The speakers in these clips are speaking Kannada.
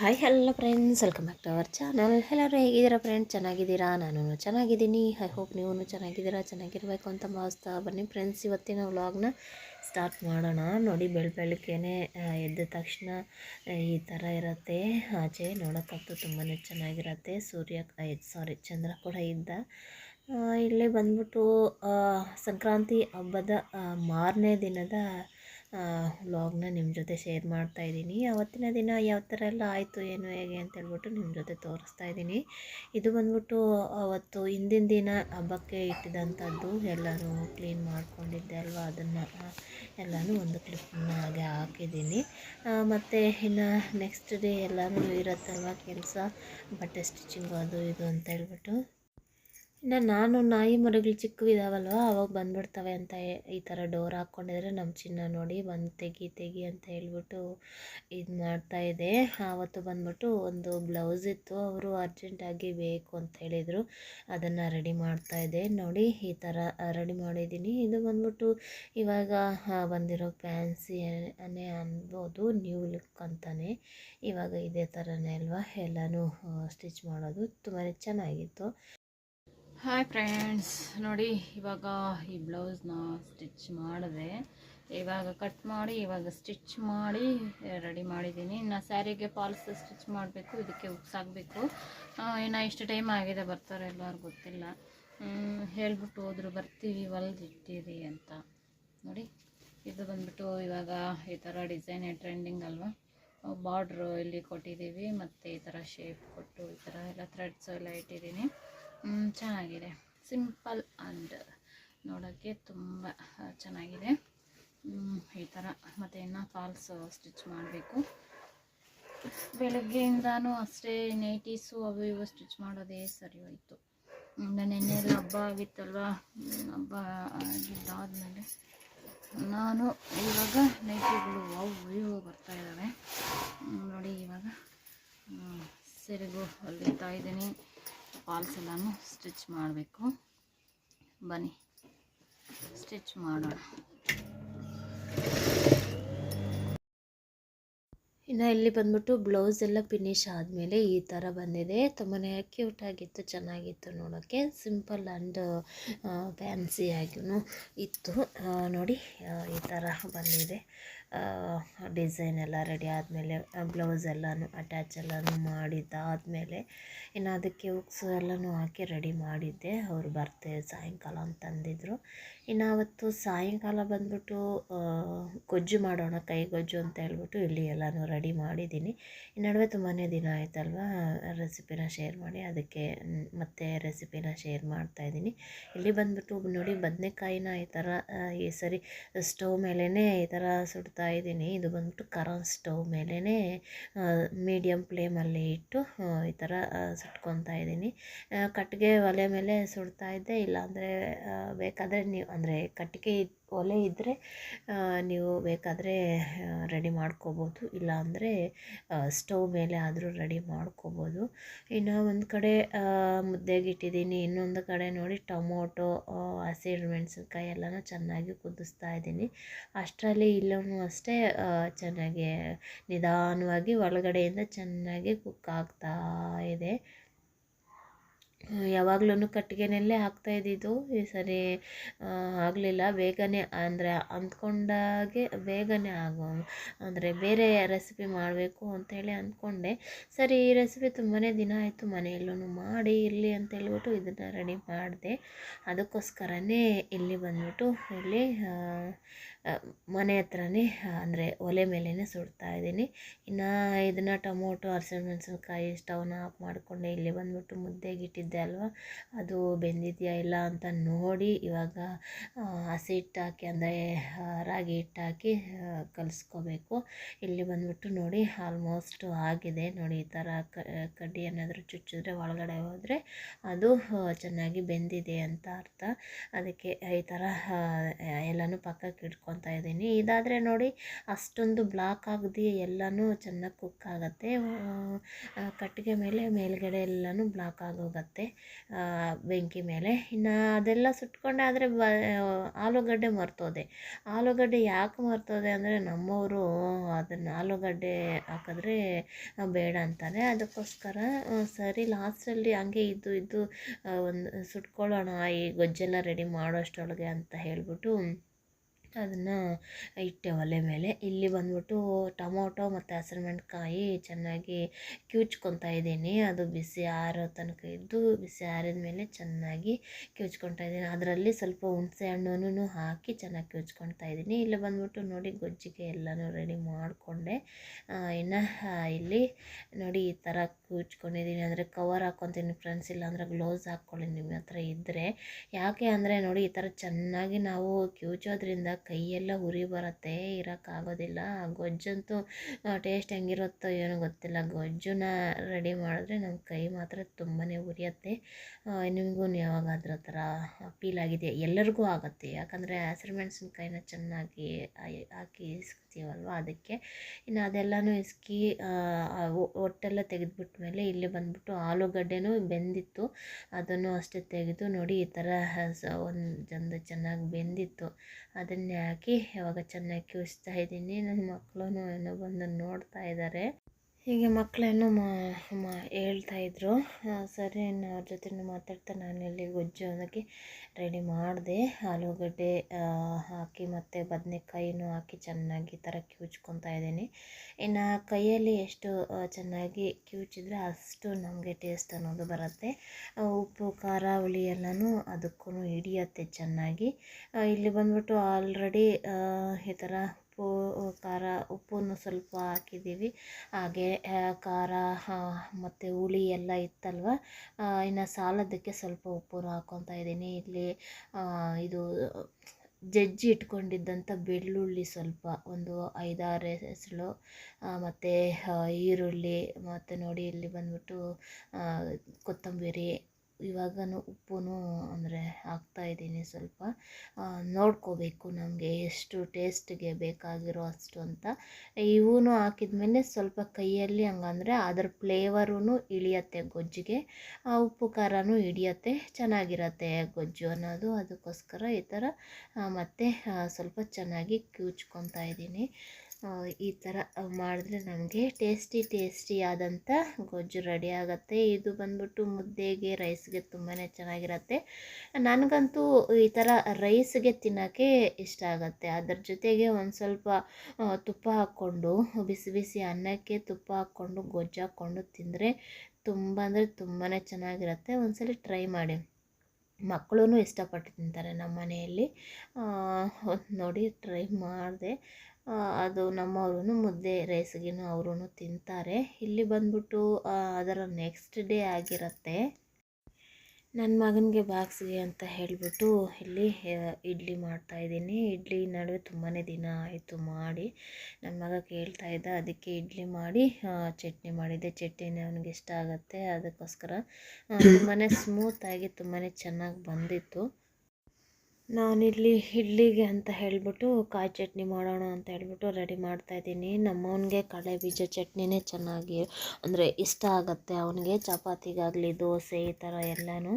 Hi hello friends welcome back to our channel ಎಲ್ಲರೂ ಹೇಗಿದ್ದೀರಾ ಫ್ರೆಂಡ್ಸ್ ಚೆನ್ನಾಗಿದ್ದೀರಾ? ನಾನು ಚೆನ್ನಾಗಿದ್ದೀನಿ. ಐ ಹೋಪ್ ನೀವು ಚೆನ್ನಾಗಿದ್ದೀರಾ? ಚೆನ್ನಾಗಿರ್ಬೇಕು ಅಂತ ಭಾವಿಸ್ತಾ ಬನ್ನಿ ಫ್ರೆಂಡ್ಸ್ ಇವತ್ತಿನ ವ್ಲಾಗ್ನ ಸ್ಟಾರ್ಟ್ ಮಾಡೋಣ. ನೋಡಿ, ಬೆಳ ಬೆಳಗ್ಗೆನೆ ಎದ್ದ ತಕ್ಷಣ ಈ ಥರ ಇರುತ್ತೆ. ಆಚೆ ನೋಡೋಕ್ಕಂತೂ ತುಂಬಾ ಚೆನ್ನಾಗಿರತ್ತೆ. ಸೂರ್ಯ ಸಾರಿ ಚಂದ್ರ ಕೂಡ ಇದ್ದ. ಇಲ್ಲೇ ಬಂದ್ಬಿಟ್ಟು ಸಂಕ್ರಾಂತಿ ಹಬ್ಬದ ಮಾರನೇ ದಿನದ ವ್ಲಾಗ್ನ ನಿಮ್ಮ ಜೊತೆ ಶೇರ್ ಮಾಡ್ತಾ ಇದ್ದೀನಿ. ಅವತ್ತಿನ ದಿನ ಯಾವ ಥರ ಎಲ್ಲ ಆಯಿತು, ಏನು, ಹೇಗೆ ಅಂತ ಹೇಳ್ಬಿಟ್ಟು ನಿಮ್ಮ ಜೊತೆ ತೋರಿಸ್ತಾ ಇದ್ದೀನಿ. ಇದು ಬಂದ್ಬಿಟ್ಟು ಅವತ್ತು ಹಿಂದಿನ ದಿನ ಹಬ್ಬಕ್ಕೆ ಇಟ್ಟಿದಂಥದ್ದು ಎಲ್ಲನೂ ಕ್ಲೀನ್ ಮಾಡ್ಕೊಂಡಿದ್ದೆ ಅಲ್ವಾ? ಅದನ್ನು, ಎಲ್ಲನೂ ಒಂದು ಕ್ಲಿಪ್ನ ಹಾಗೆ ಹಾಕಿದ್ದೀನಿ. ಮತ್ತು ಇನ್ನು ನೆಕ್ಸ್ಟ್ ಡೇ ಎಲ್ಲನೂ ಇರುತ್ತಲ್ವ ಕೆಲಸ? ಬಟ್ಟೆ ಸ್ಟಿಚಿಂಗು ಅದು ಇದು ಅಂತ ಹೇಳ್ಬಿಟ್ಟು. ಇನ್ನು ನಾನು ನಾಯಿ ಮರಗಳು ಚಿಕ್ಕವಿದಾವಲ್ವ ಅವಾಗ ಬಂದ್ಬಿಡ್ತವೆ ಅಂತ ಈ ಥರ ಡೋರ್ ಹಾಕ್ಕೊಂಡಿದ್ರೆ ನಮ್ಮ ಚಿನ್ನ ನೋಡಿ ಬಂದು ತೆಗಿ ತೆಗಿ ಅಂತ ಹೇಳ್ಬಿಟ್ಟು ಇದು ಮಾಡ್ತಾ ಇದೆ. ಆವತ್ತು ಬಂದ್ಬಿಟ್ಟು ಒಂದು ಬ್ಲೌಸ್ ಇತ್ತು, ಅವರು ಅರ್ಜೆಂಟಾಗಿ ಬೇಕು ಅಂತ ಹೇಳಿದರು. ಅದನ್ನು ರೆಡಿ ಮಾಡ್ತಾ ಇದೆ. ನೋಡಿ ಈ ಥರ ರೆಡಿ ಮಾಡಿದ್ದೀನಿ. ಇದು ಬಂದ್ಬಿಟ್ಟು ಇವಾಗ ಬಂದಿರೋ ಫ್ಯಾನ್ಸಿ ಅನ್ನೇ ಅನ್ಬೋದು, ನ್ಯೂ ಲುಕ್ ಅಂತಲೇ ಇವಾಗ ಇದೇ ಥರನೇ ಅಲ್ವಾ? ಎಲ್ಲನೂ ಸ್ಟಿಚ್ ಮಾಡೋದು. ತುಂಬಾ ಚೆನ್ನಾಗಿತ್ತು. ಹಾಯ್ ಫ್ರೆಂಡ್ಸ್ ನೋಡಿ, ಇವಾಗ ಈ ಬ್ಲೌಸ್ನ ಸ್ಟಿಚ್ ಮಾಡಿದೆ. ಇವಾಗ ಕಟ್ ಮಾಡಿ, ಇವಾಗ ಸ್ಟಿಚ್ ಮಾಡಿ ರೆಡಿ ಮಾಡಿದ್ದೀನಿ. ಇನ್ನು ಸ್ಯಾರಿಗೆ ಫಾಲ್ಸ್ ಸ್ಟಿಚ್ ಮಾಡಬೇಕು, ಇದಕ್ಕೆ ಉಕ್ಸಾಗಬೇಕು ಇನ್ನು ಇಷ್ಟು ಟೈಮ್ ಆಗಿದೆ ಬರ್ತಾರೆ ಎಲ್ಲರೂ ಗೊತ್ತಿಲ್ಲ. ಹೇಳ್ಬಿಟ್ಟು ಹೋದ್ರು, ಬರ್ತೀವಿ ಹೊಲ್ದಿಟ್ಟಿರಿ ಅಂತ. ನೋಡಿ, ಇದು ಬಂದ್ಬಿಟ್ಟು ಇವಾಗ ಈ ಥರ ಡಿಸೈನ್ ಟ್ರೆಂಡಿಂಗ್ ಅಲ್ವಾ? ಬಾರ್ಡ್ರು ಇಲ್ಲಿ ಕೊಟ್ಟಿದ್ದೀವಿ, ಮತ್ತು ಈ ಥರ ಶೇಪ್ ಕೊಟ್ಟು ಈ ಥರ ಎಲ್ಲ ಥ್ರೆಡ್ಸು ಎಲ್ಲ ಇಟ್ಟಿದ್ದೀನಿ. ಚೆನ್ನಾಗಿದೆ. ಸಿಂಪಲ್ ಆ್ಯಂಡ್ ನೋಡೋಕ್ಕೆ ತುಂಬ ಚೆನ್ನಾಗಿದೆ. ಈ ಥರ ಮತ್ತು ಇನ್ನು ಫಾಲ್ಸ್ ಸ್ಟಿಚ್ ಮಾಡಬೇಕು. ಬೆಳಗ್ಗೆಯಿಂದನೂ ಅಷ್ಟೇ ನೈಟೀಸು ಅವು ಇವು ಸ್ಟಿಚ್ ಮಾಡೋದೇ ಸರಿ ಹೋಯಿತು. ನೆನ್ನೆ ಎಲ್ಲ ಹಬ್ಬ ಆಗಿತ್ತಲ್ವ? ಹಬ್ಬ ಆಗಿದ್ದಾದಮೇಲೆ ನಾನು ಇವಾಗ ನೈಟಿಗಳು ಅವು ಬರ್ತಾ ಇದ್ದಾವೆ. ನೋಡಿ ಇವಾಗ ಸೆರೆಗೂ ಸೆರಗು ಹೊಲಿತಾ ಇದ್ದೀನಿ. ಫಾಲ್ಸ್ ಎಲ್ಲನೂ ಸ್ಟಿಚ್ ಮಾಡಬೇಕು. ಬನ್ನಿ, ಸ್ಟಿಚ್ ಮಾಡೋಣ. ಇನ್ನು ಇಲ್ಲಿ ಬಂದ್ಬಿಟ್ಟು ಬ್ಲೌಸ್ ಎಲ್ಲ ಫಿನಿಶ್ ಆದಮೇಲೆ ಈ ಥರ ಬಂದಿದೆ. ತುಂಬಾ ಕ್ಯೂಟಾಗಿತ್ತು ಚೆನ್ನಾಗಿತ್ತು ನೋಡೋಕ್ಕೆ ಸಿಂಪಲ್ ಆ್ಯಂಡ್ ಫ್ಯಾನ್ಸಿಯಾಗೂ ಇತ್ತು. ನೋಡಿ ಈ ಥರ ಬಂದಿದೆ. ಡಿಸೈನ್ ಎಲ್ಲ ರೆಡಿ ಆದಮೇಲೆ ಬ್ಲೌಸ್ ಎಲ್ಲನೂ ಅಟ್ಯಾಚ್ ಎಲ್ಲನೂ ಮಾಡಿದ್ದಾದಮೇಲೆ ಇನ್ನು ಅದಕ್ಕೆ ಉಕ್ಸ್ ಎಲ್ಲನೂ ಹಾಕಿ ರೆಡಿ ಮಾಡಿದ್ದೆ. ಅವ್ರು ಬರ್ತೇವೆ ಸಾಯಂಕಾಲ ಅಂತಂದಿದ್ರು ಇನ್ನು ಅವತ್ತು ಸಾಯಂಕಾಲ ಬಂದ್ಬಿಟ್ಟು ಗೊಜ್ಜು ಮಾಡೋಣ, ಕೈ ಗೊಜ್ಜು ಅಂತ ಹೇಳ್ಬಿಟ್ಟು ಇಲ್ಲಿ ಎಲ್ಲನೂ ರೆಡಿ ಮಾಡಿದ್ದೀನಿ. ಈ ನಡುವೆ ತುಂಬಾ ದಿನ ಆಯ್ತಲ್ವಾ ರೆಸಿಪಿನ ಶೇರ್ ಮಾಡಿ, ಅದಕ್ಕೆ ಮತ್ತೆ ರೆಸಿಪಿನ ಶೇರ್ ಮಾಡ್ತಾ ಇದ್ದೀನಿ. ಇಲ್ಲಿ ಬಂದ್ಬಿಟ್ಟು ನೋಡಿ, ಬದನೆಕಾಯಿನ ಈ ಥರ ಈ ಸರಿ ಸ್ಟವ್ ಮೇಲೇ ಈ ಥರ ಸುಡ್ತಾ ಇದ್ದೀನಿ. ಇದು ಬಂದ್ಬಿಟ್ಟು ಕರೆಂಟ್ ಸ್ಟವ್ ಮೇಲೇ ಮೀಡಿಯಮ್ ಫ್ಲೇಮಲ್ಲಿ ಇಟ್ಟು ಈ ಥರ ಸುಟ್ಕೊತಾ ಇದ್ದೀನಿ. ಕಟ್ಟಿಗೆ ಒಲೆ ಮೇಲೆ ಸುಡ್ತಾ ಇದ್ದೆ. ಇಲ್ಲಾಂದರೆ ಬೇಕಾದರೆ ನೀವು, ಅಂದರೆ ಕಟ್ಟಿಗೆ ಒಲೆ ಇದ್ದರೆ ನೀವು ಬೇಕಾದರೆ ರೆಡಿ ಮಾಡ್ಕೋಬೋದು. ಇಲ್ಲಾಂದರೆ ಸ್ಟವ್ ಮೇಲೆ ಆದರೂ ರೆಡಿ ಮಾಡ್ಕೋಬೋದು. ಇನ್ನು ಒಂದು ಕಡೆ ಮುದ್ದೆಗೆ ಇಟ್ಟಿದ್ದೀನಿ. ಇನ್ನೊಂದು ಕಡೆ ನೋಡಿ, ಟೊಮೊಟೊ ಹಸಿರು ಮೆಣಸಿನ್ಕಾಯಿ ಎಲ್ಲನೂ ಚೆನ್ನಾಗಿ ಕುದಿಸ್ತಾ ಇದ್ದೀನಿ. ಅಷ್ಟರಲ್ಲಿ ಇಲ್ಲೂ ಅಷ್ಟೇ ಚೆನ್ನಾಗಿ ನಿಧಾನವಾಗಿ ಒಳಗಡೆಯಿಂದ ಚೆನ್ನಾಗಿ ಕುಕ್ ಆಗ್ತಾ ಇದೆ. ಯಾವಾಗ್ಲೂ ಕಟ್ಟಿಗೆಯಲ್ಲೇ ಹಾಕ್ತಾ ಇದ್ದಿದ್ದು. ಈ ಸರಿ ಆಗಲಿಲ್ಲ. ಬೇಗನೆ, ಅಂದರೆ ಅಂದ್ಕೊಂಡಾಗೆ ಬೇಗನೆ ಆಗೋ, ಅಂದರೆ ಬೇರೆ ರೆಸಿಪಿ ಮಾಡಬೇಕು ಅಂತೇಳಿ ಅಂದ್ಕೊಂಡೆ. ಸರಿ, ಈ ರೆಸಿಪಿ ತುಂಬಾ ದಿನ ಆಯಿತು ಮನೆಯಲ್ಲೂ ಮಾಡಿ ಇರಲಿ ಅಂತ ಹೇಳ್ಬಿಟ್ಟು ಇದನ್ನು ರೆಡಿ ಮಾಡಿದೆ. ಅದಕ್ಕೋಸ್ಕರನೇ ಇಲ್ಲಿ ಬಂದ್ಬಿಟ್ಟು ಇಲ್ಲಿ ಮನೆ ಹತ್ರನೇ ಅಂದರೆ ಒಲೆ ಮೇಲೇ ಸುಡ್ತಾ ಇದ್ದೀನಿ. ಇನ್ನು ಇದನ್ನು ಟೊಮೊಟೊ ಹಸಿಮೆಣಸಿನ್ಕಾಯಿ ಸ್ಟವ್ನ ಆಫ್ ಮಾಡಿಕೊಂಡೆ. ಇಲ್ಲಿ ಬಂದ್ಬಿಟ್ಟು ಮುದ್ದೆಗೆ ಇಟ್ಟಿದ್ದೆ ಅಲ್ವಾ? ಅದು ಬೆಂದಿದೆಯಾ ಇಲ್ಲ ಅಂತ ನೋಡಿ ಇವಾಗ ಹಸಿ ಹಿಟ್ಟು ಹಾಕಿ ಅಂದರೆ ರಾಗಿ ಹಿಟ್ಟು ಹಾಕಿ ಕಲಸ್ಕೋಬೇಕು. ಇಲ್ಲಿ ಬಂದ್ಬಿಟ್ಟು ನೋಡಿ ಆಲ್ಮೋಸ್ಟ್ ಆಗಿದೆ. ನೋಡಿ ಈ ಥರ ಕಡ್ಡಿ ಏನಾದರೂ ಚುಚ್ಚಿದ್ರೆ ಒಳಗಡೆ ಹೋದರೆ ಅದು ಚೆನ್ನಾಗಿ ಬೆಂದಿದೆ ಅಂತ ಅರ್ಥ. ಅದಕ್ಕೆ ಈ ಥರ ಎಲ್ಲನೂ ಪಕ್ಕಕ್ಕೆ ಇಟ್ಕೊತಾ ಇದ್ದೀನಿ. ಇದಾದರೆ ನೋಡಿ, ಅಷ್ಟೊಂದು ಬ್ಲಾಕ್ ಆಗದೆ ಎಲ್ಲನೂ ಚೆನ್ನಾಗಿ ಕುಕ್ ಆಗುತ್ತೆ. ಕಟ್ಟಿಗೆ ಮೇಲೆ, ಮೇಲ್ಗಡೆ ಎಲ್ಲನೂ ಬ್ಲಾಕ್ ಆಗೋಗುತ್ತೆ. ಬೆಂಕಿ ಮೇಲೆ. ಇನ್ನು ಅದೆಲ್ಲ ಸುಟ್ಕೊಂಡಾದರೆ ಬ, ಆಲೂಗಡ್ಡೆ ಮರ್ತೋದೆ. ಆಲೂಗಡ್ಡೆ ಯಾಕೆ ಮರ್ತೋದೆ ಅಂದರೆ, ನಮ್ಮವರು ಅದನ್ನು ಆಲೂಗಡ್ಡೆ ಹಾಕಿದ್ರೆ ಬೇಡ ಅಂತಾರೆ. ಅದಕ್ಕೋಸ್ಕರ ಸರಿ, ಲಾಸ್ಟಲ್ಲಿ ಹಂಗೆ ಇದ್ದು ಇದ್ದು ಒಂದು ಸುಟ್ಕೊಳ್ಳೋಣ, ಈ ಗೊಜ್ಜೆಲ್ಲ ರೆಡಿ ಮಾಡೋ ಅಷ್ಟರೊಳಗೆ ಅಂತ ಹೇಳಿಬಿಟ್ಟು ಅದನ್ನು ಇಟ್ಟೆ ಒಲೆ ಮೇಲೆ. ಇಲ್ಲಿ ಬಂದ್ಬಿಟ್ಟು ಟೊಮೊಟೊ ಮತ್ತು ಹಸಿರುಮೆಣ್ಕಾಯಿ ಚೆನ್ನಾಗಿ ಕಿವುಚ್ಕೊತಾ ಇದ್ದೀನಿ. ಅದು ಬಿಸಿ ಆರೋ ತನಕ ಇದ್ದು ಬಿಸಿ ಆರಿದ ಮೇಲೆ ಚೆನ್ನಾಗಿ ಕಿವುಚ್ಕೊತಾ ಇದ್ದೀನಿ. ಅದರಲ್ಲಿ ಸ್ವಲ್ಪ ಹುಣಸೆ ಹಣ್ಣನ್ನು ಹಾಕಿ ಚೆನ್ನಾಗಿ ಕಿವುಚ್ಕೊತಾ ಇದ್ದೀನಿ. ಇಲ್ಲಿ ಬಂದ್ಬಿಟ್ಟು ನೋಡಿ ಗೊಜ್ಜಿಗೆ ಎಲ್ಲನೂ ರೆಡಿ ಮಾಡಿಕೊಂಡೆ. ಇನ್ನು ಇಲ್ಲಿ ನೋಡಿ ಈ ಥರ ಕಿವುಚ್ಕೊಂಡಿದ್ದೀನಿ ಅಂದರೆ ಕವರ್ ಹಾಕ್ಕೊತೀನಿ ಫ್ರೆಂಡ್ಸ್ ಇಲ್ಲಾಂದರೆ ಗ್ಲೌಸ್ ಹಾಕ್ಕೊಳ್ಳಿ ನಿಮ್ಮ ಹತ್ರ ಇದ್ದರೆ ಯಾಕೆ ಅಂದರೆ ನೋಡಿ ಈ ಥರ ಚೆನ್ನಾಗಿ ನಾವು ಕಿವುಚೋದ್ರಿಂದ ಕೈಯೆಲ್ಲ ಉರಿ ಬರುತ್ತೆ, ಇರೋಕ್ಕಾಗೋದಿಲ್ಲ. ಗೊಜ್ಜಂತೂ ಟೇಸ್ಟ್ ಹೆಂಗಿರುತ್ತೋ ಏನೋ ಗೊತ್ತಿಲ್ಲ. ಗೊಜ್ಜನ್ನ ರೆಡಿ ಮಾಡಿದ್ರೆ ನಮ್ಮ ಕೈ ಮಾತ್ರ ತುಂಬಾ ಉರಿಯುತ್ತೆ. ನಿಮಗೂ ಯಾವಾಗಾದ್ರೂ ಆ ಥರ ಫೀಲ್ ಆಗಿದೆ ಎಲ್ಲರಿಗೂ ಆಗುತ್ತೆ. ಯಾಕಂದರೆ ಹಸಿರು ಮೆಣಸಿನ್ಕಾಯಿನ ಚೆನ್ನಾಗಿ ಹಾಕಿ ಇಸ್ಕೊತೀವಲ್ವ ಅದಕ್ಕೆ. ಇನ್ನು ಅದೆಲ್ಲನೂ ಇಸ್ಕಿ ಒಟ್ಟೆಲ್ಲ ತೆಗೆದ್ಬಿಟ್ಟ ಮೇಲೆ ಇಲ್ಲಿ ಬಂದ್ಬಿಟ್ಟು ಆಲೂಗಡ್ಡೆನೂ ಬೆಂದಿತ್ತು. ಅದನ್ನು ಅಷ್ಟೇ ತೆಗೆದು ನೋಡಿ ಈ ಥರ ಒಂದು ಚಂದ ಚೆನ್ನಾಗಿ ಬೆಂದಿತ್ತು. ಅದನ್ನೇ ಹಾಕಿ ಇವಾಗ ಚೆನ್ನಾಗಿ ಕಿವಿಸ್ತಾ ಇದ್ದೀನಿ. ನನ್ನ ಮಕ್ಕಳು ಏನೋ ಬಂದು ನೋಡ್ತಾ ಇದ್ದಾರೆ. ಹೀಗೆ ಮಕ್ಕಳೇನೋ ಹೇಳ್ತಾ ಇದ್ರು. ಸರಿ, ಇನ್ನು ಅವ್ರ ಜೊತೆ ಮಾತಾಡ್ತಾ ನಾನು ಇಲ್ಲಿ ಗೊಜ್ಜು ಅನ್ನೋಕ್ಕೆ ರೆಡಿ ಮಾಡಿದೆ. ಆಲೂಗಡ್ಡೆ ಹಾಕಿ ಮತ್ತು ಬದನೆಕಾಯಿನೂ ಹಾಕಿ ಚೆನ್ನಾಗಿ ಥರ ಕಿವುಚ್ಕೊತಾ ಇದ್ದೀನಿ. ಇನ್ನು ಕೈಯಲ್ಲಿ ಎಷ್ಟು ಚೆನ್ನಾಗಿ ಕಿವುಚಿದ್ರೆ ಅಷ್ಟು ನಮಗೆ ಟೇಸ್ಟ್ ಅನ್ನೋದು ಬರುತ್ತೆ. ಉಪ್ಪು, ಖಾರ, ಹುಳಿ ಎಲ್ಲನೂ ಅದಕ್ಕೂ ಹಿಡಿಯತ್ತೆ ಚೆನ್ನಾಗಿ. ಇಲ್ಲಿ ಬಂದ್ಬಿಟ್ಟು ಆಲ್ರೆಡಿ ಈ ಥರ ಉಪ್ಪು ಖಾರ, ಉಪ್ಪನ್ನು ಸ್ವಲ್ಪ ಹಾಕಿದ್ದೀವಿ. ಹಾಗೆ ಖಾರ ಮತ್ತು ಹುಳಿ ಎಲ್ಲ ಇತ್ತಲ್ವ? ಇನ್ನು ಸಾಲದಕ್ಕೆ ಸ್ವಲ್ಪ ಉಪ್ಪನ್ನು ಹಾಕ್ಕೊತಾ ಇದ್ದೀನಿ. ಇಲ್ಲಿ ಇದು, ಜಜ್ಜಿ ಇಟ್ಕೊಂಡಿದ್ದಂಥ ಬೆಳ್ಳುಳ್ಳಿ ಸ್ವಲ್ಪ, ಒಂದು ಐದಾರು ಹೆಸಳು ಮತ್ತು ಈರುಳ್ಳಿ, ಮತ್ತು ನೋಡಿ ಇಲ್ಲಿ ಬಂದ್ಬಿಟ್ಟು ಕೊತ್ತಂಬರಿ ಇವಾಗನೂ ಉಪ್ಪು ಅಂದರೆ ಹಾಕ್ತಾಯಿದ್ದೀನಿ ಸ್ವಲ್ಪ. ಆ, ನೋಡ್ಕೋಬೇಕು ನಮಗೆ ಎಷ್ಟು ಟೇಸ್ಟಿಗೆ ಬೇಕಾಗಿರೋ ಅಷ್ಟು ಅಂತ. ಇವೂ ಹಾಕಿದ್ಮೇಲೆ ಸ್ವಲ್ಪ ಕೈಯಲ್ಲಿ ಹಂಗಂದ್ರೆ ಅದ್ರ ಫ್ಲೇವರೂ ಇಳಿಯತ್ತೆ ಗೊಜ್ಜಿಗೆ. ಆ ಉಪ್ಪು ಖಾರನೂ ಹಿಡಿಯತ್ತೆ ಚೆನ್ನಾಗಿರತ್ತೆ ಗೊಜ್ಜು ಅನ್ನೋದು. ಅದಕ್ಕೋಸ್ಕರ ಈ ಥರ ಮತ್ತೆ ಸ್ವಲ್ಪ ಚೆನ್ನಾಗಿ ಕಿವುಚ್ಕೊತಾ ಇದ್ದೀನಿ. ಈ ಥರ ಮಾಡಿದ್ರೆ ನಮಗೆ ಟೇಸ್ಟಿ ಟೇಸ್ಟಿ ಆದಂಥ ಗೊಜ್ಜು ರೆಡಿ ಆಗುತ್ತೆ. ಇದು ಬಂದ್ಬಿಟ್ಟು ಮುದ್ದೆಗೆ ರೈಸ್ಗೆ ತುಂಬಾ ಚೆನ್ನಾಗಿರುತ್ತೆ. ನನಗಂತೂ ಈ ಥರ ರೈಸ್ಗೆ ತಿನ್ನೋಕ್ಕೆ ಇಷ್ಟ ಆಗುತ್ತೆ. ಅದ್ರ ಜೊತೆಗೆ ಒಂದು ಸ್ವಲ್ಪ ತುಪ್ಪ ಹಾಕ್ಕೊಂಡು, ಬಿಸಿ ಬಿಸಿ ಅನ್ನಕ್ಕೆ ತುಪ್ಪ ಹಾಕ್ಕೊಂಡು, ಗೊಜ್ಜು ಹಾಕ್ಕೊಂಡು ತಿಂದರೆ ತುಂಬ ಅಂದರೆ ತುಂಬಾ ಚೆನ್ನಾಗಿರುತ್ತೆ. ಒಂದ್ಸಲ ಟ್ರೈ ಮಾಡಿ. ಮಕ್ಕಳೂ ಇಷ್ಟಪಟ್ಟು ತಿಂತಾರೆ ನಮ್ಮ ಮನೆಯಲ್ಲಿ. ನೋಡಿ ಟ್ರೈ ಮಾಡಿದೆ. ಅದು ನಮ್ಮವ್ರೂ ಮುದ್ದೆ ರೈಸ್ಗೇನು ಅವ್ರೂ ತಿಂತಾರೆ. ಇಲ್ಲಿ ಬಂದ್ಬಿಟ್ಟು ಅದರ ನೆಕ್ಸ್ಟ್ ಡೇ ಆಗಿರುತ್ತೆ. ನನ್ನ ಮಗನಿಗೆ ಬಾಕ್ಸ್ಗೆ ಅಂತ ಹೇಳಿಬಿಟ್ಟು ಇಲ್ಲಿ ಇಡ್ಲಿ ಇಡ್ಲಿ ಮಾಡ್ತಾಯಿದ್ದೀನಿ ಇಡ್ಲಿ ನಡುವೆ ತುಂಬಾ ದಿನ ಆಯಿತು ಮಾಡಿ. ನನ್ನ ಮಗ ಕೇಳ್ತಾ ಇದ್ದ, ಅದಕ್ಕೆ ಇಡ್ಲಿ ಮಾಡಿ ಚಟ್ನಿ ಮಾಡಿದ್ದೆ. ಚಟ್ನಿ ಅವನಿಗೆ ಇಷ್ಟ ಆಗುತ್ತೆ. ಅದಕ್ಕೋಸ್ಕರ ತುಂಬಾ ಸ್ಮೂತಾಗಿ ತುಂಬಾ ಚೆನ್ನಾಗಿ ಬಂದಿತ್ತು. ನಾನಿಲ್ಲಿ ಇಡ್ಲಿಗೆ ಅಂತ ಹೇಳಿಬಿಟ್ಟು ಕಾಯಿ ಚಟ್ನಿ ಮಾಡೋಣ ಅಂತ ಹೇಳ್ಬಿಟ್ಟು ರೆಡಿ ಮಾಡ್ತಾಯಿದ್ದೀನಿ ನಮ್ಮವನಿಗೆ ಕಡಲೆ ಬೀಜ ಚಟ್ನಿನೇ ಚೆನ್ನಾಗಿ ಅಂದರೆ ಇಷ್ಟ ಆಗುತ್ತೆ. ಅವನಿಗೆ ಚಪಾತಿಗಾಗಲಿ, ದೋಸೆ ಈ ಥರ ಎಲ್ಲನೂ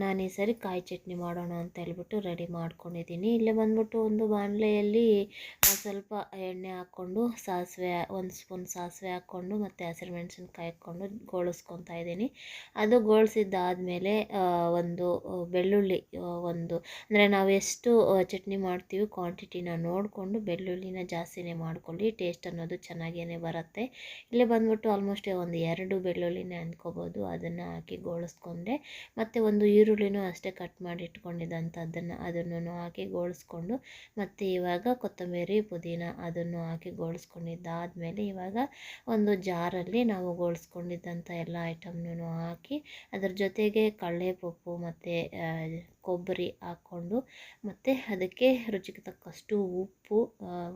ನಾನು ಈ ಸರಿ ಕಾಯಿ ಚಟ್ನಿ ಮಾಡೋಣ ಅಂತ ಹೇಳ್ಬಿಟ್ಟು ರೆಡಿ ಮಾಡ್ಕೊಂಡಿದ್ದೀನಿ. ಇಲ್ಲೇ ಬಂದ್ಬಿಟ್ಟು ಒಂದು ಬಾಣಲೆಯಲ್ಲಿ ಸ್ವಲ್ಪ ಎಣ್ಣೆ ಹಾಕ್ಕೊಂಡು, ಸಾಸಿವೆ, ಒಂದು ಸ್ಪೂನ್ ಸಾಸಿವೆ ಹಾಕ್ಕೊಂಡು, ಮತ್ತು ಹಸಿರು ಮೆಣಸಿನ್ಕಾಯಿ ಹಾಕ್ಕೊಂಡು ಗೋಳಿಸ್ಕೊತಾ ಇದ್ದೀನಿ. ಅದು ಗೋಳಿಸಿದ್ದಾದಮೇಲೆ ಒಂದು ಬೆಳ್ಳುಳ್ಳಿ ಒಂದು, ಅಂದರೆ ನಾವು ಎಷ್ಟು ಚಟ್ನಿ ಮಾಡ್ತೀವಿ ಕ್ವಾಂಟಿಟಿನ ನೋಡಿಕೊಂಡು ಬೆಳ್ಳುಳ್ಳಿನ ಜಾಸ್ತಿನೇ ಮಾಡ್ಕೊಳ್ಳಿ. ಟೇಸ್ಟ್ ಅನ್ನೋದು ಚೆನ್ನಾಗೇ ಬರುತ್ತೆ. ಇಲ್ಲಿ ಬಂದ್ಬಿಟ್ಟು ಆಲ್ಮೋಸ್ಟ್ ಒಂದು ಎರಡು ಬೆಳ್ಳುಳ್ಳಿನೇ ಅಂದ್ಕೋಬೋದು. ಅದನ್ನು ಹಾಕಿ ಗೋಳಿಸ್ಕೊಂಡೆ. ಮತ್ತು ಒಂದು ಈರುಳ್ಳಿನೂ ಅಷ್ಟೇ ಕಟ್ ಮಾಡಿ ಇಟ್ಕೊಂಡಿದ್ದಂಥದ್ದನ್ನು ಅದನ್ನು ಹಾಕಿ ಗೋಳಿಸ್ಕೊಂಡು, ಮತ್ತು ಇವಾಗ ಕೊತ್ತಂಬರಿ ಪುದೀನ ಅದನ್ನು ಹಾಕಿ ಗೋಳಿಸ್ಕೊಂಡಿದ್ದಾದಮೇಲೆ ಇವಾಗ ಒಂದು ಜಾರಲ್ಲಿ ನಾವು ಗೋಳಿಸ್ಕೊಂಡಿದ್ದಂಥ ಎಲ್ಲ ಐಟಮ್ನೂ ಹಾಕಿ ಅದ್ರ ಜೊತೆಗೆ ಕಡಲೆಪಪ್ಪು ಮತ್ತು ಕೊಬ್ಬರಿ ಹಾಕ್ಕೊಂಡು, ಮತ್ತು ಅದಕ್ಕೆ ರುಚಿಗೆ ತಕ್ಕಷ್ಟು ಉಪ್ಪು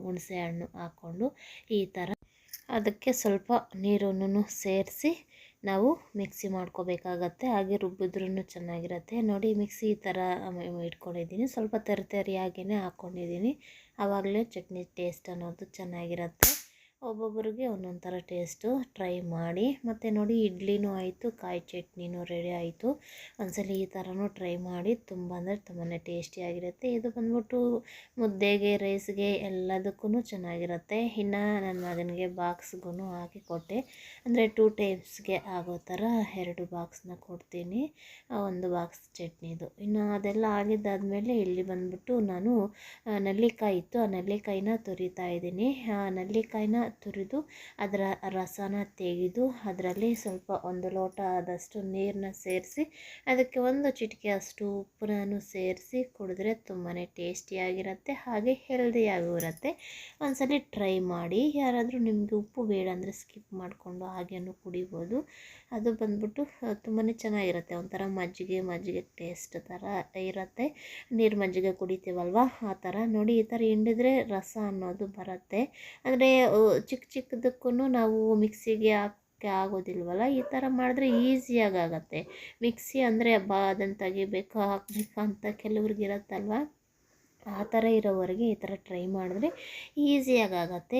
ಹುಣಸೆ ಹಣ್ಣು ಹಾಕ್ಕೊಂಡು ಈ ಥರ ಅದಕ್ಕೆ ಸ್ವಲ್ಪ ನೀರನ್ನು ಸೇರಿಸಿ ನಾವು ಮಿಕ್ಸಿ ಮಾಡ್ಕೋಬೇಕಾಗತ್ತೆ. ಹಾಗೆ ರುಬ್ಬಿದ್ರೂ ಚೆನ್ನಾಗಿರುತ್ತೆ. ನೋಡಿ ಮಿಕ್ಸಿ ಈ ಥರ ಇಟ್ಕೊಂಡಿದ್ದೀನಿ. ಸ್ವಲ್ಪ ತೆರೆ ತೆರೆಯಾಗಿಯೇ ಹಾಕ್ಕೊಂಡಿದ್ದೀನಿ. ಆವಾಗಲೇ ಚಟ್ನಿ ಟೇಸ್ಟ್ ಅನ್ನೋದು ಚೆನ್ನಾಗಿರುತ್ತೆ. ಒಬ್ಬೊಬ್ಬರಿಗೆ ಒಂದೊಂದು ಥರ ಟೇಸ್ಟು ಟ್ರೈ ಮಾಡಿ. ಮತ್ತು ನೋಡಿ ಇಡ್ಲಿನೂ ಆಯಿತು ಕಾಯಿ ಚಟ್ನಿನೂ ರೆಡಿ ಆಯಿತು. ಒಂದ್ಸಲ ಈ ಥರನೂ ಟ್ರೈ ಮಾಡಿ ತುಂಬ ಅಂದರೆ ತುಂಬಾ ಟೇಸ್ಟಿಯಾಗಿರುತ್ತೆ ಇದು ಬಂದ್ಬಿಟ್ಟು ಮುದ್ದೆಗೆ ರೈಸ್ಗೆ ಎಲ್ಲದಕ್ಕೂ ಚೆನ್ನಾಗಿರುತ್ತೆ. ಇನ್ನು ನನ್ನ ಮಗನಿಗೆ ಬಾಕ್ಸ್ಗೂ ಹಾಕಿ ಕೊಟ್ಟೆ. ಅಂದರೆ ಟೂ ಟೈಮ್ಸ್ಗೆ ಆಗೋ ಥರ ಎರಡು ಬಾಕ್ಸ್ನ ಕೊಡ್ತೀನಿ. ಆ, ಒಂದು ಬಾಕ್ಸ್ ಚಟ್ನಿದು. ಇನ್ನು ಅದೆಲ್ಲ ಆಗಿದ್ದಾದಮೇಲೆ ಇಲ್ಲಿ ಬಂದ್ಬಿಟ್ಟು ನಾನು ನೆಲ್ಲಿಕಾಯಿ ಇತ್ತು. ಆ ನೆಲ್ಲಿಕಾಯಿನ ತುರಿತಾ ಇದ್ದೀನಿ. ಆ ನೆಲ್ಲಿಕಾಯಿನ ತುರಿದು ಅದರ ರಸನ ತೆಗೆದು ಅದರಲ್ಲಿ ಸ್ವಲ್ಪ ಒಂದು ಲೋಟ ಆದಷ್ಟು ನೀರನ್ನ ಸೇರಿಸಿ, ಅದಕ್ಕೆ ಒಂದು ಚಿಟಿಕೆ ಅಷ್ಟು ಉಪ್ಪನ್ನು ಸೇರಿಸಿ ಕುಡಿದ್ರೆ ತುಂಬಾ ಟೇಸ್ಟಿಯಾಗಿರುತ್ತೆ ಹಾಗೆ ಹೆಲ್ದಿಯಾಗೂ ಇರುತ್ತೆ ಒಂದ್ಸಲಿ ಟ್ರೈ ಮಾಡಿ, ಯಾರಾದರೂ ನಿಮಗೆ ಉಪ್ಪು ಬೇಡ ಅಂದರೆ ಸ್ಕಿಪ್ ಮಾಡಿಕೊಂಡು ಹಾಗೇನು ಕುಡಿಬೋದು. ಅದು ಬಂದ್ಬಿಟ್ಟು ತುಂಬಾ ಚೆನ್ನಾಗಿರುತ್ತೆ, ಒಂಥರ ಮಜ್ಜಿಗೆ ಮಜ್ಜಿಗೆ ಟೇಸ್ಟ್ ಥರ ಇರುತ್ತೆ. ನೀರು ಮಜ್ಜಿಗೆ ಕುಡಿತೀವಲ್ವ? ಆ ಥರ ನೋಡಿ, ಈ ಥರ ಹಿಂಡಿದ್ರೆ ರಸ ಅನ್ನೋದು ಬರುತ್ತೆ. ಅಂದರೆ ಚಿಕ್ಕ ಚಿಕ್ಕದಕ್ಕೂ ನಾವು ಮಿಕ್ಸಿಗೆ ಹಾಕಕ್ಕೆ ಆಗೋದಿಲ್ವಲ್ಲ? ಈ ಥರ ಮಾಡಿದ್ರೆ ಈಸಿಯಾಗಿ ಆಗುತ್ತೆ ಮಿಕ್ಸಿ ಅಂದರೆ ಬಾ ಅದನ್ನು ತೆಗಿಬೇಕು, ಹಾಕಬೇಕು ಅಂತ ಕೆಲವ್ರಿಗೆ ಇರುತ್ತಲ್ವ? ಆ ಥರ ಇರೋವರೆಗೆ ಈ ಥರ ಟ್ರೈ ಮಾಡಿದ್ರೆ ಈಸಿಯಾಗಿ ಆಗುತ್ತೆ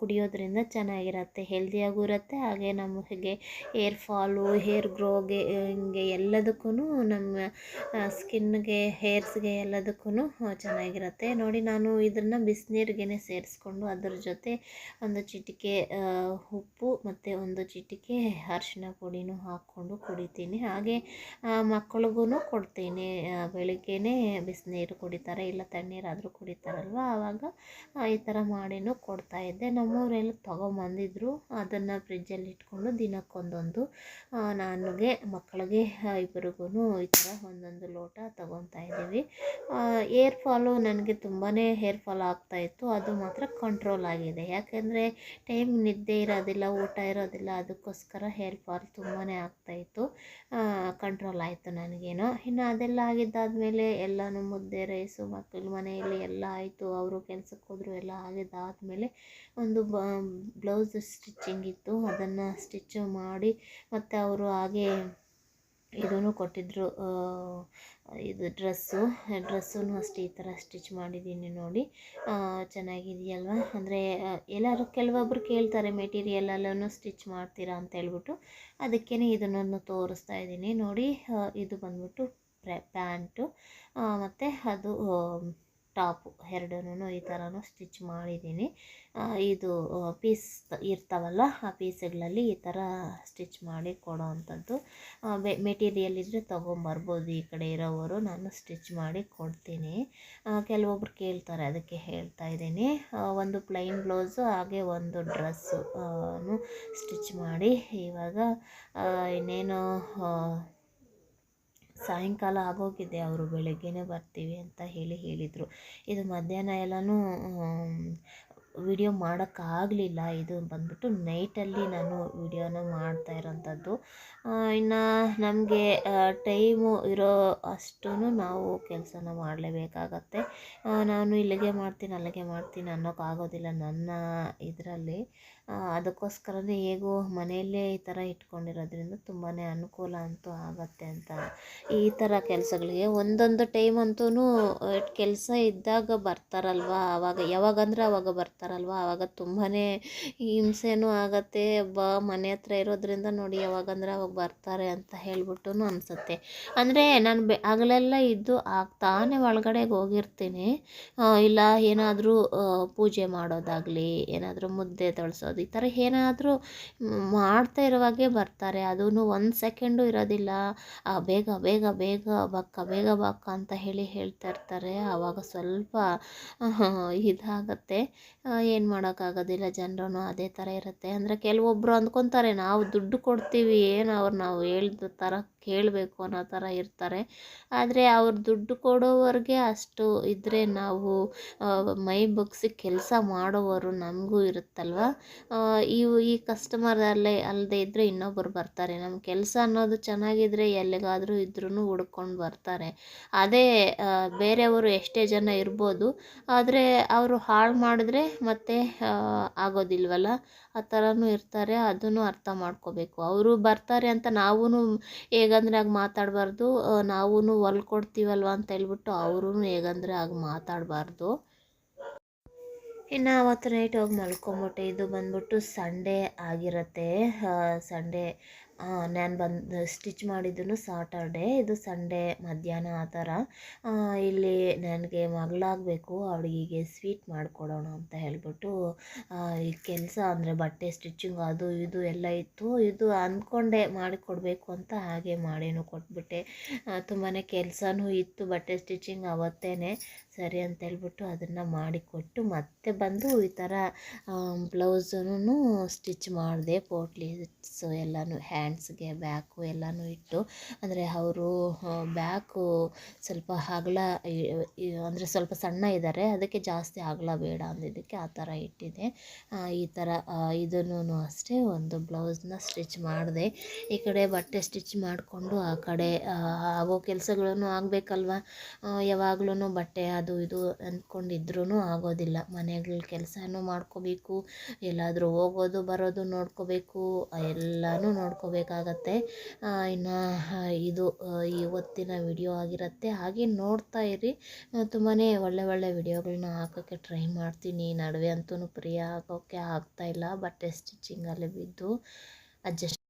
ಕುಡಿಯೋದ್ರಿಂದ ಚೆನ್ನಾಗಿರುತ್ತೆ, ಹೆಲ್ದಿಯಾಗೂ ಇರುತ್ತೆ. ಹಾಗೆ ನಮಗೆ ಹೇರ್ ಫಾಲು, ಹೇರ್ ಗ್ರೋಗೆ ಹಿಂಗೆ ಎಲ್ಲದಕ್ಕೂ ನಮ್ಮ ಸ್ಕಿನ್ಗೆ, ಹೇರ್ಸ್ಗೆ ಎಲ್ಲದಕ್ಕೂ ಚೆನ್ನಾಗಿರುತ್ತೆ. ನೋಡಿ ನಾನು ಇದನ್ನು ಬಿಸಿನೀರಿಗೆನೆ ಸೇರಿಸ್ಕೊಂಡು ಅದ್ರ ಜೊತೆ ಒಂದು ಚಿಟಿಕೆ ಉಪ್ಪು ಮತ್ತು ಒಂದು ಚಿಟಿಕೆ ಅರಿಶಿನ ಪುಡಿನೂ ಹಾಕ್ಕೊಂಡು ಕುಡಿತೀನಿ. ಹಾಗೆ ಮಕ್ಕಳಿಗೂ ಕೊಡ್ತೀನಿ ಬೆಳಗ್ಗೆನೇ ಬಿಸಿನೀರು ಕುಡಿತಾರೆ ಇಲ್ಲ ತಣ್ಣೀರಾದರೂ ಕುಡಿತಾರಲ್ವ? ಆವಾಗ ಈ ಥರ ಮಾಡಿನೂ ಕೊಡ್ತಾಯಿದ್ದೆ ನಮ್ಮವರೆಲ್ಲ ತೊಗೊಂಬಂದಿದ್ರು. ಅದನ್ನು ಫ್ರಿಜ್ಜಲ್ಲಿ ಇಟ್ಕೊಂಡು ದಿನಕ್ಕೊಂದೊಂದು ನನಗೆ, ಮಕ್ಕಳಿಗೆ ಇಬ್ಬರಿಗೂ ಈ ಥರ ಒಂದೊಂದು ಲೋಟ ತೊಗೊತಾ ಇದ್ದೀವಿ. ಏರ್ ಫಾಲು ನನಗೆ ತುಂಬಾ ಹೇರ್ ಫಾಲ್ ಆಗ್ತಾಯಿತ್ತು ಅದು ಮಾತ್ರ ಕಂಟ್ರೋಲ್ ಆಗಿದೆ. ಯಾಕೆಂದರೆ ಟೈಮ್ ನಿದ್ದೆ ಇರೋದಿಲ್ಲ, ಊಟ ಇರೋದಿಲ್ಲ. ಅದಕ್ಕೋಸ್ಕರ ಹೇರ್ ಫಾಲ್ ತುಂಬಾ ಆಗ್ತಾಯಿತ್ತು ಕಂಟ್ರೋಲ್ ಆಯಿತು ನನಗೇನೋ. ಇನ್ನು ಅದೆಲ್ಲ ಆಗಿದ್ದಾದಮೇಲೆ ಎಲ್ಲನೂ ಮುದ್ದೆ ರೈಸು ಇಲ್ಲಿ ಮನೆಯಲ್ಲಿ ಎಲ್ಲ ಆಯಿತು, ಅವರು ಕೆಲ್ಸಕ್ಕೆ ಹೋದರು, ಎಲ್ಲ ಆಗಿದ್ದಾದಮೇಲೆ ಒಂದು ಬ್ಲೌಸ್ ಸ್ಟಿಚಿಂಗ್ ಇತ್ತು. ಅದನ್ನು ಸ್ಟಿಚ್ ಮಾಡಿ ಮತ್ತು ಅವರು ಹಾಗೆ ಇದನ್ನು ಕೊಟ್ಟಿದ್ದರು ಇದು ಡ್ರೆಸ್ಸು. ಡ್ರೆಸ್ಸೂ ಅಷ್ಟೇ ಈ ಥರ ಸ್ಟಿಚ್ ಮಾಡಿದ್ದೀನಿ ನೋಡಿ. ಚೆನ್ನಾಗಿದೆಯಲ್ವ? ಅಂದರೆ ಎಲ್ಲರೂ ಕೆಲವೊಬ್ರು ಕೇಳ್ತಾರೆ, ಮೆಟೀರಿಯಲ್ ಎಲ್ಲನೂ ಸ್ಟಿಚ್ ಮಾಡ್ತೀರಾ ಅಂತ ಹೇಳ್ಬಿಟ್ಟು. ಅದಕ್ಕೇ ಇದನ್ನೊಂದು ತೋರಿಸ್ತಾ ಇದ್ದೀನಿ ನೋಡಿ. ಇದು ಬಂದ್ಬಿಟ್ಟು ಪ್ಯಾಂಟು ಮತ್ತು ಅದು ಟಾಪು ಎರಡನ್ನೂ ಈ ಥರನೂ ಸ್ಟಿಚ್ ಮಾಡಿದ್ದೀನಿ. ಇದು ಪೀಸ್ ಇರ್ತಾವಲ್ಲ, ಆ ಪೀಸ್ಗಳಲ್ಲಿ ಈ ಥರ ಸ್ಟಿಚ್ ಮಾಡಿ ಕೊಡೋ ಅಂಥದ್ದು. ಮೆಟೀರಿಯಲ್ ಇದ್ದರೆ ತೊಗೊಂಬರ್ಬೋದು, ಈ ಕಡೆ ಇರೋವರು, ನಾನು ಸ್ಟಿಚ್ ಮಾಡಿ ಕೊಡ್ತೀನಿ. ಕೆಲವೊಬ್ರು ಕೇಳ್ತಾರೆ, ಅದಕ್ಕೆ ಹೇಳ್ತಾ ಇದ್ದೀನಿ. ಒಂದು ಪ್ಲೈನ್ ಬ್ಲೌಸು, ಹಾಗೆ ಒಂದು ಡ್ರೆಸ್ಸು ಸ್ಟಿಚ್ ಮಾಡಿ ಇವಾಗ ಇನ್ನೇನು ಸಾಯಂಕಾಲ ಆಗೋಗಿದೆ, ಅವರು ಬೆಳಗ್ಗೆನೇ ಬರ್ತೀವಿ ಅಂತ ಹೇಳಿ ಹೇಳಿದರು. ಇದು ಮಧ್ಯಾಹ್ನ ಎಲ್ಲನೂ ವಿಡಿಯೋ ಮಾಡೋಕ್ಕಾಗಲಿಲ್ಲ. ಇದು ಬಂದ್ಬಿಟ್ಟು ನೈಟಲ್ಲಿ ನಾನು ವಿಡಿಯೋನ ಮಾಡ್ತಾ ಇರೋಂಥದ್ದು. ಇನ್ನು ನಮಗೆ ಟೈಮು ಇರೋ ಅಷ್ಟೂ ನಾವು ಕೆಲಸನ ಮಾಡಲೇಬೇಕಾಗತ್ತೆ. ನಾನು ಇಲ್ಲಿಗೆ ಮಾಡ್ತೀನಿ, ಅಲ್ಲಿಗೆ ಮಾಡ್ತೀನಿ ಅನ್ನೋಕ್ಕಾಗೋದಿಲ್ಲ ನನ್ನ ಇದರಲ್ಲಿ. ಅದಕ್ಕೋಸ್ಕರನೇ ಹೇಗೋ ಮನೆಯಲ್ಲೇ ಈ ಥರ ಇಟ್ಕೊಂಡಿರೋದ್ರಿಂದ ತುಂಬಾ ಅನುಕೂಲ ಅಂತೂ ಆಗತ್ತೆ ಅಂತ. ಈ ಥರ ಕೆಲಸಗಳಿಗೆ ಒಂದೊಂದು ಟೈಮ್ ಅಂತೂ ಕೆಲಸ ಇದ್ದಾಗ ಬರ್ತಾರಲ್ವ? ಆವಾಗ ಯಾವಾಗಂದ್ರೆ ಆವಾಗ ಬರ್ತಾರಲ್ವ? ಆವಾಗ ತುಂಬಾ ಹಿಂಸೆನೂ ಆಗತ್ತೆ. ಬಾ ಮನೆ ಹತ್ರ ಇರೋದ್ರಿಂದ ನೋಡಿ ಯಾವಾಗಂದ್ರೆ ಅವಾಗ ಬರ್ತಾರೆ ಅಂತ ಹೇಳ್ಬಿಟ್ಟು ಅನಿಸುತ್ತೆ. ಅಂದರೆ ನಾನು ಬೆ, ಹಗಲೆಲ್ಲ ಇದ್ದು ಆಗ್ತಾನೆ ಒಳಗಡೆಗೆ ಹೋಗಿರ್ತೀನಿ. ಇಲ್ಲ ಏನಾದರೂ ಪೂಜೆ ಮಾಡೋದಾಗಲಿ, ಏನಾದರೂ ಮುದ್ದೆ ತೊಳ್ಸೋದು ಈ ಥರ ಏನಾದರೂ ಮಾಡ್ತಾ ಇರುವಾಗೆ ಬರ್ತಾರೆ. ಅದೂ ಒಂದು ಸೆಕೆಂಡು ಇರೋದಿಲ್ಲ. ಬೇಗ ಬೇಗ ಬೇಗ ಬಕ್ಕ ಬೇಗ ಬಕ್ಕ ಅಂತ ಹೇಳಿ ಹೇಳ್ತಾ ಇರ್ತಾರೆ. ಆವಾಗ ಸ್ವಲ್ಪ ಇದಾಗತ್ತೆ. ಏನು ಮಾಡೋಕ್ಕಾಗೋದಿಲ್ಲ. ಜನರೂ ಅದೇ ಥರ ಇರುತ್ತೆ. ಅಂದರೆ ಕೆಲವೊಬ್ಬರು ಅಂದ್ಕೊತಾರೆ, ನಾವು ದುಡ್ಡು ಕೊಡ್ತೀವಿ, ಏನು ಅವ್ರು ನಾವು ಹೇಳಿದ ಥರ ಕೇಳಬೇಕು ಅನ್ನೋ ಥರ ಇರ್ತಾರೆ. ಆದರೆ ಅವ್ರು ದುಡ್ಡು ಕೊಡೋವರೆಗೆ ಅಷ್ಟು ಇದ್ದರೆ ನಾವು ಮೈ ಬಗ್ಸಿ ಕೆಲಸ ಮಾಡೋವರು ನಮಗೂ ಇರುತ್ತಲ್ವ? ಇವು ಈ ಕಸ್ಟಮರ್ ಅಲ್ಲೇ ಅಲ್ಲದೆ ಇದ್ದರೆ ಇನ್ನೊಬ್ಬರು ಬರ್ತಾರೆ. ನಮ್ಮ ಕೆಲಸ ಅನ್ನೋದು ಚೆನ್ನಾಗಿದ್ದರೆ ಎಲ್ಲಿಗಾದರೂ ಇದ್ರೂ ಹುಡ್ಕೊಂಡು ಬರ್ತಾರೆ. ಅದೇ ಬೇರೆಯವರು ಎಷ್ಟೇ ಜನ ಇರ್ಬೋದು, ಆದರೆ ಅವರು ಹಾಳು ಮಾಡಿದ್ರೆ ಮತ್ತೆ ಆಗೋದಿಲ್ವಲ್ಲ? ಆ ಥರನೂ ಇರ್ತಾರೆ ಅದನ್ನು ಅರ್ಥ ಮಾಡ್ಕೋಬೇಕು. ಅವರು ಬರ್ತಾರೆ ಅಂತ ನಾವೂ ಹೇಗಂದ್ರೆ ಆಗ ಮಾತಾಡಬಾರ್ದು. ನಾವೂ ಹೊಲ್ಕೊಡ್ತೀವಲ್ವ ಅಂತ ಹೇಳ್ಬಿಟ್ಟು ಅವ್ರೂ ಹೇಗಂದ್ರೆ ಆಗ ಮಾತಾಡಬಾರ್ದು. ಇನ್ನು ಅವತ್ತು ನೈಟ್ ಹೋಗಿ ಮಲ್ಕೊಂಬಿಟ್ಟೆ ಇದು ಬಂದ್ಬಿಟ್ಟು ಸಂಡೇ ಆಗಿರುತ್ತೆ. ಸಂಡೇ ನಾನು ಬಂದು ಸ್ಟಿಚ್ ಮಾಡಿದ್ದು ಸಾಟರ್ಡೇ ಇದು ಸಂಡೇ ಮಧ್ಯಾಹ್ನ ಆ ಥರ. ಇಲ್ಲಿ ನನಗೆ ಮಗಳಾಗಬೇಕು, ಅವಳಿಗೆ ಸ್ವೀಟ್ ಮಾಡಿಕೊಡೋಣ ಅಂತ ಹೇಳ್ಬಿಟ್ಟು ಈ ಕೆಲಸ ಅಂದರೆ ಬಟ್ಟೆ ಸ್ಟಿಚಿಂಗ್ ಅದು ಇದು ಎಲ್ಲ ಇತ್ತು. ಇದು ಅಂದ್ಕೊಂಡೆ ಮಾಡಿಕೊಡ್ಬೇಕು ಅಂತ ಹಾಗೆ ಮಾಡೇನು ಕೊಟ್ಬಿಟ್ಟೆ. ತುಂಬಾ ಕೆಲಸನೂ ಇತ್ತು ಬಟ್ಟೆ ಸ್ಟಿಚಿಂಗ್ ಅವತ್ತೇ ಸರಿ ಅಂತ ಹೇಳ್ಬಿಟ್ಟು ಅದನ್ನು ಮಾಡಿಕೊಟ್ಟು ಮತ್ತೆ ಬಂದು ಈ ಥರ ಬ್ಲೌಸನ್ನು ಸ್ಟಿಚ್ ಮಾಡಿದೆ ಪೋಟ್ಲೀಸ್ ಎಲ್ಲನೂ ಹ್ಯಾಂಡ್ಸ್ಗೆ ಬ್ಯಾಕು ಎಲ್ಲನೂ ಇಟ್ಟು, ಅಂದರೆ ಅವರು ಬ್ಯಾಕು ಸ್ವಲ್ಪ ಅಗಲ ಅಂದರೆ ಸ್ವಲ್ಪ ಸಣ್ಣ ಇದ್ದಾರೆ ಅದಕ್ಕೆ ಜಾಸ್ತಿ ಅಗಲ ಬೇಡ ಅಂದಿದ್ದಕ್ಕೆ ಆ ಥರ ಇಟ್ಟಿದೆ. ಈ ಥರ ಇದನ್ನು ಅಷ್ಟೇ ಒಂದು ಬ್ಲೌಸ್ನ ಸ್ಟಿಚ್ ಮಾಡಿದೆ. ಈ ಕಡೆ ಬಟ್ಟೆ ಸ್ಟಿಚ್ ಮಾಡಿಕೊಂಡು ಆ ಕಡೆ ಆಗೋ ಕೆಲಸಗಳನ್ನು ಆಗಬೇಕಲ್ವ? ಯಾವಾಗ್ಲೂ ಬಟ್ಟೆ ಅದು ಇದು ಅಂದ್ಕೊಂಡಿದ್ರೂ ಆಗೋದಿಲ್ಲ. ಮನೆಗಳ ಕೆಲಸನೂ ಮಾಡ್ಕೋಬೇಕು, ಎಲ್ಲಾದರೂ ಹೋಗೋದು ಬರೋದು ನೋಡ್ಕೋಬೇಕು, ಎಲ್ಲನೂ ನೋಡ್ಕೋಬೇಕಾಗತ್ತೆ. ಇನ್ನು ಇದು ಇವತ್ತಿನ ವಿಡಿಯೋ ಆಗಿರುತ್ತೆ. ಹಾಗೆ ನೋಡ್ತಾ ಇರಿ. ತುಂಬಾ ಒಳ್ಳೆ ಒಳ್ಳೆ ವಿಡಿಯೋಗಳನ್ನ ಹಾಕೋಕ್ಕೆ ಟ್ರೈ ಮಾಡ್ತೀನಿ. ನಡುವೆ ಅಂತೂ ಪ್ರಿಯ ಆಗೋಕ್ಕೆ ಆಗ್ತಾಯಿಲ್ಲ ಬಟ್ಟೆ ಸ್ಟಿಚಿಂಗಲ್ಲಿ ಬಿದ್ದು ಅಡ್ಜಸ್ಟ್